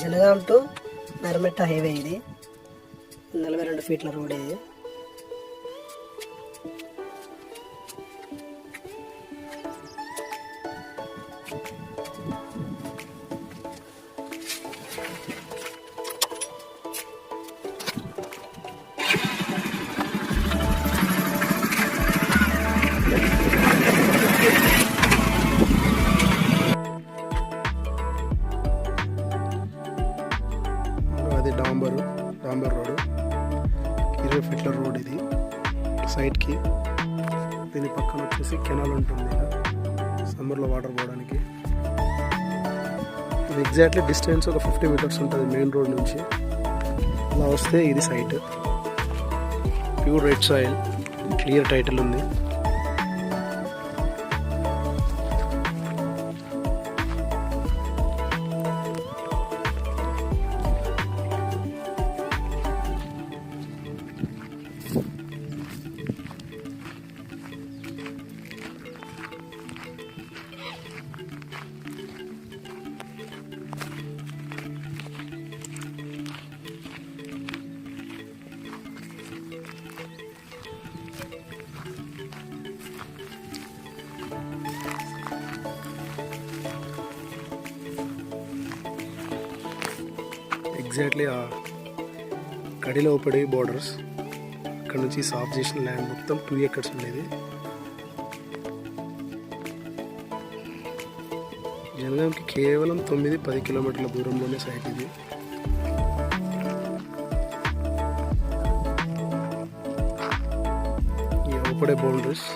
Jangaon to Narmetta highway ఇది. నలభై రెండు ఫీట్ల రోడ్ ఇది. అది డాంబరు డాంబర్ రోడ్ ఇరవై ఫీట్ల రోడ్ ఇది. సైడ్కి దీని పక్కన వచ్చేసి కెనాల్ ఉంటుంది సమ్మర్లో వాటర్ పోవడానికి. ఇది ఎగ్జాక్ట్లీ డిస్టెన్స్ ఒక ఫిఫ్టీ మీటర్స్ ఉంటుంది మెయిన్ రోడ్ నుంచి. అలా వస్తే ఇది site. Pure red soil. Clear title ఉంది. ఎగ్జాక్ట్లీ ఆ కడిలో పడే బోర్డర్స్ ఇక్కడ నుంచి సాఫ్ చేసిన ల్యాండ్ మొత్తం టూ ఎకర్స్ ఉండేది. జనగాంకి కేవలం తొమ్మిది పది కిలోమీటర్ల దూరంలోనే సైట్ ఇది. ఈ ఓపడే బౌండరీస్